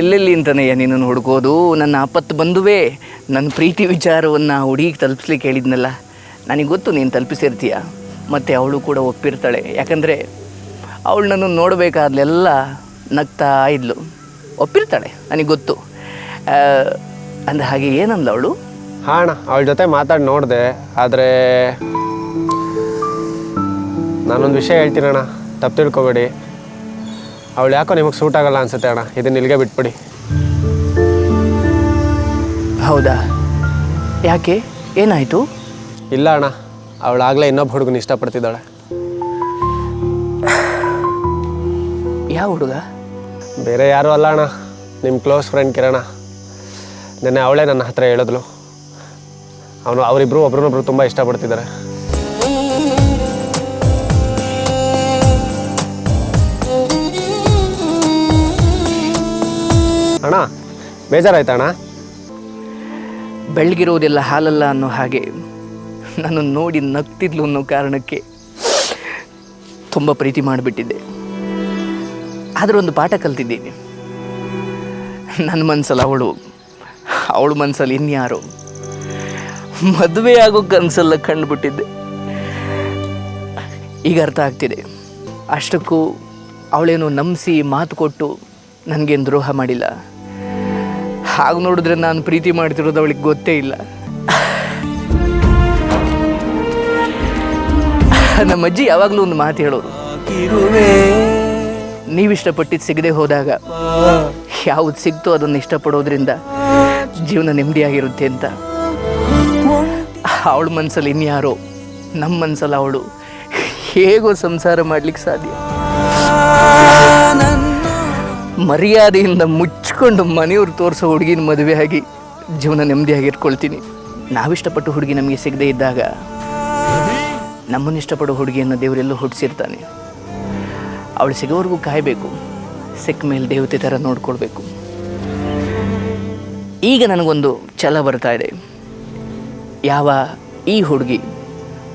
ಎಲ್ಲೆಲ್ಲಿ ಅಂತನಯ್ಯ ನಿನ್ನನ್ನು ಹುಡುಕೋದು? ನನ್ನ ಆಪತ್ತು ಬಂದುವೇ? ನನ್ನ ಪ್ರೀತಿ ವಿಚಾರವನ್ನು ಹುಡುಗಿಗೆ ತಲುಪಿಸ್ಲಿಕ್ಕೆ ಹೇಳಿದ್ನಲ್ಲ? ನನಗೆ ಗೊತ್ತು ನೀನು ತಲುಪಿಸಿರ್ತೀಯ ಮತ್ತು ಅವಳು ಕೂಡ ಒಪ್ಪಿರ್ತಾಳೆ. ಯಾಕಂದರೆ ಅವಳು ನನ್ನನ್ನು ನೋಡಬೇಕಾದ್ಲೆಲ್ಲ ನಗ್ತಾ ಇದ್ಲು. ಒಪ್ಪಿರ್ತಾಳೆ, ನನಗೆ ಗೊತ್ತು. ಅಂದ ಹಾಗೆ ಏನಂದ ಅವಳು? ಹಾಂ ಅಣ್ಣ, ಅವಳ ಜೊತೆ ಮಾತಾಡಿ ನೋಡಿದೆ, ಆದರೆ ನಾನೊಂದು ವಿಷಯ ಹೇಳ್ತೀನಣ್ಣ ತಪ್ಪು ತಿಳ್ಕೊಬೇಡಿ. ಅವಳು ಯಾಕೋ ನಿಮಗೆ ಸೂಟ್ ಆಗಲ್ಲ ಅನ್ಸುತ್ತೆ ಅಣ್ಣ. ಇದನ್ನ ಇಲ್ಲಿಗೆ ಬಿಟ್ಬಿಡಿ. ಹೌದಾ? ಯಾಕೆ? ಏನಾಯಿತು? ಇಲ್ಲ ಅಣ್ಣ. ಅವಳಾಗಲೇ ಇನ್ನೊಬ್ಬ ಹುಡುಗನ ಇಷ್ಟಪಡ್ತಿದ್ದಾಳೆ. ಯಾವ ಹುಡುಗ? ಬೇರೆ ಯಾರೂ ಅಲ್ಲ ಅಣ್ಣ. ನಿಮ್ಮ ಕ್ಲೋಸ್ ಫ್ರೆಂಡ್ ಕಿರಣ. ನಿನ್ನೆ ಅವಳೇ ನನ್ನ ಹತ್ರ ಹೇಳಿದ್ಲು. ಅವನು ಅವರಿಬ್ಬರು ಒಬ್ರನ್ನೊಬ್ರು ತುಂಬ ಇಷ್ಟಪಡ್ತಿದ್ದಾರೆ. ಬೇಜಾರಾಯ್ತಾ ಅಣ್ಣ ಬೆಳಗಿರೋದೆಲ್ಲ ಹಾಲಲ್ಲ ಅನ್ನೋ ಹಾಗೆ ನಾನು ನೋಡಿ ನಗ್ತಿದ್ಲು ಅನ್ನೋ ಕಾರಣಕ್ಕೆ ತುಂಬ ಪ್ರೀತಿ ಮಾಡಿಬಿಟ್ಟಿದ್ದೆ. ಒಂದು ಪಾಠ ಕಲ್ತಿದ್ದೀನಿ. ನನ್ನ ಮನಸ್ಸಲ್ಲಿ ಅವಳು, ಅವಳ ಮನಸ್ಸಲ್ಲಿ ಇನ್ಯಾರು ಮದುವೆ ಆಗೋ ಕನಸಲ್ಲ ಕಂಡುಬಿಟ್ಟಿದ್ದೆ. ಈಗ ಅರ್ಥ ಆಗ್ತಿದೆ. ಅಷ್ಟಕ್ಕೂ ಅವಳೇನು ನಂಬಿಸಿ ಮಾತು ಕೊಟ್ಟು ನನಗೇನು ದ್ರೋಹ ಮಾಡಿಲ್ಲ. ಹಾಗೆ ನೋಡಿದ್ರೆ ನಾನು ಪ್ರೀತಿ ಮಾಡ್ತಿರೋದು ಅವಳಿಗೆ ಗೊತ್ತೇ ಇಲ್ಲ. ನಮ್ಮ ಅಜ್ಜಿ ಯಾವಾಗಲೂ ಒಂದು ಮಾತು ಹೇಳೋದು. ನೀವಿಷ್ಟಪಟ್ಟಿದ್ದು ಸಿಗದೆ ಹೋದಾಗ ಯಾವ್ದು ಸಿಗ್ತೋ ಅದನ್ನು ಇಷ್ಟಪಡೋದ್ರಿಂದ ಜೀವನ ನೆಮ್ಮದಿಯಾಗಿರುತ್ತೆ ಅಂತ. ಅವಳ ಮನಸ್ಸಲ್ಲಿ ಇನ್ಯಾರೋ ನಮ್ಮ ಮನಸ್ಸಲ್ಲಿ ಅವಳು ಹೇಗೋ ಸಂಸಾರ ಮಾಡ್ಲಿಕ್ಕೆ ಸಾಧ್ಯ. ಮರ್ಯಾದೆಯಿಂದ ಮುಚ್ಚಿಕೊಂಡು ಮನೆಯವ್ರು ತೋರಿಸೋ ಹುಡುಗಿನ ಮದುವೆ ಆಗಿ ಜೀವನ ನೆಮ್ಮದಿಯಾಗಿ ಇಟ್ಕೊಳ್ತೀನಿ. ನಾವಿಷ್ಟಪಟ್ಟು ಹುಡುಗಿ ನಮಗೆ ಸಿಗದೇ ಇದ್ದಾಗ ನಮ್ಮನ್ನು ಇಷ್ಟಪಡೋ ಹುಡುಗಿಯನ್ನು ದೇವರೆಲ್ಲೂ ಹುಟ್ಟಿಸಿರ್ತಾನೆ. ಅವಳು ಸಿಗೋವರೆಗೂ ಕಾಯಬೇಕು. ಸಿಕ್ಕ ಮೇಲೆ ದೇವತೆ ಥರ ನೋಡ್ಕೊಳ್ಬೇಕು. ಈಗ ನನಗೊಂದು ಛಲ ಬರ್ತಾ ಇದೆ. ಯಾವ ಈ ಹುಡುಗಿ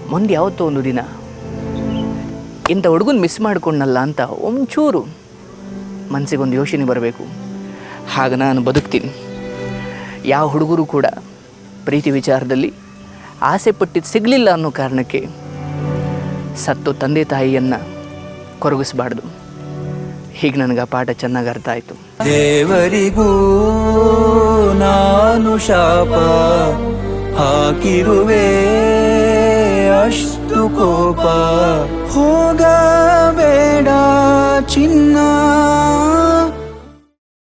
ಮುಂದೆ ಯಾವತ್ತೋ ಒಂದು ದಿನ ಇಂಥ ಹುಡುಗನ ಮಿಸ್ ಮಾಡ್ಕೊಂಡಲ್ಲ ಅಂತ ಒಂಚೂರು ಮನಸ್ಸಿಗೊಂದು ಯೋಚನೆ ಬರಬೇಕು. ಹಾಗೆ ನಾನು ಬದುಕ್ತೀನಿ. ಯಾವ ಹುಡುಗರು ಕೂಡ ಪ್ರೀತಿ ವಿಚಾರದಲ್ಲಿ ಆಸೆ ಪಟ್ಟಿದ್ದು ಸಿಗಲಿಲ್ಲ ಅನ್ನೋ ಕಾರಣಕ್ಕೆ ಸತ್ತು ತಂದೆ ತಾಯಿಯನ್ನು ಕೊರಗಿಸಬಾರ್ದು. ಹೀಗೆ ನನಗೆ ಆ ಪಾಠ ಚೆನ್ನಾಗಿ ಅರ್ಥ ಆಯಿತು. ದೇವರಿಗೂ ನಾನು ಶಾಪ ಹಾಕಿರುವೆ ಅಷ್ಟು ಕೋಪ. ಹೋಗಬೇಡ ಚಿನ್ನ.